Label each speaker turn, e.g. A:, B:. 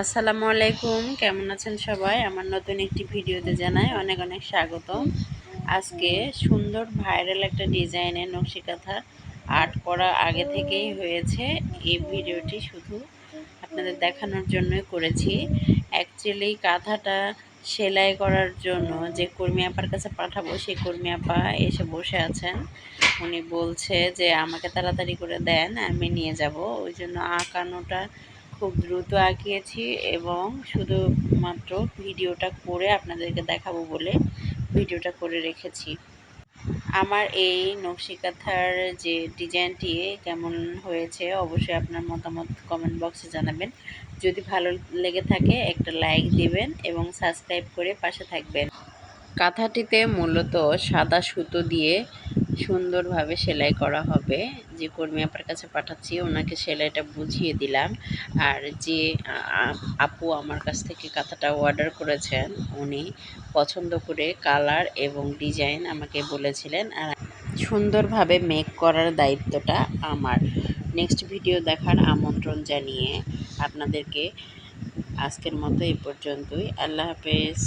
A: আসসালামু আলাইকুম। কেমন আছেন সবাই? আমার নতুন একটি ভিডিওতে জানাই অনেক অনেক স্বাগত আজকে সুন্দর ভাইরাল একটা ডিজাইনের নকশি কাঁথা আর্ট করা আগে থেকেই হয়েছে। এই ভিডিওটি শুধু আপনাদের দেখানোর জন্যই করেছি। অ্যাকচুয়ালি কাঁথাটা সেলাই করার জন্য যে কর্মী আপার কাছে পাঠাবো, সেই কর্মী আপা এসে বসে আছেন। উনি বলছে যে, আমাকে তাড়াতাড়ি করে দেন, আমি নিয়ে যাব। ওই জন্য আঁকানোটা খুব দ্রুত আঁকিয়েছি এবং শুধুমাত্র ভিডিওটা করে আপনাদেরকে দেখাবো বলে ভিডিওটা করে রেখেছি। আমার এই নকশিকাথার যে ডিজাইনটি কেমন হয়েছে অবশ্যই আপনার মতামত কমেন্ট বক্সে জানাবেন। যদি ভালো লেগে থাকে একটা লাইক দিবেন এবং সাবস্ক্রাইব করে পাশে থাকবেন। কাঁথাটিতে মূলত সাদা সুতো দিয়ে সুন্দরভাবে সেলাই করা হবে। যে কর্মী আপার কাছে পাঠাচ্ছি, ওনাকে সেলাইটা বুঝিয়ে দিলাম। আর যে আপু আমার কাছ থেকে কাঁথাটা অর্ডার করেছেন, উনি পছন্দ করে কালার এবং ডিজাইন আমাকে বলেছিলেন। আর সুন্দরভাবে মেক করার দায়িত্বটা আমার। নেক্সট ভিডিও দেখার আমন্ত্রণ জানিয়ে আপনাদেরকে আজকের মতো এই পর্যন্তই। আল্লাহ হাফেজ।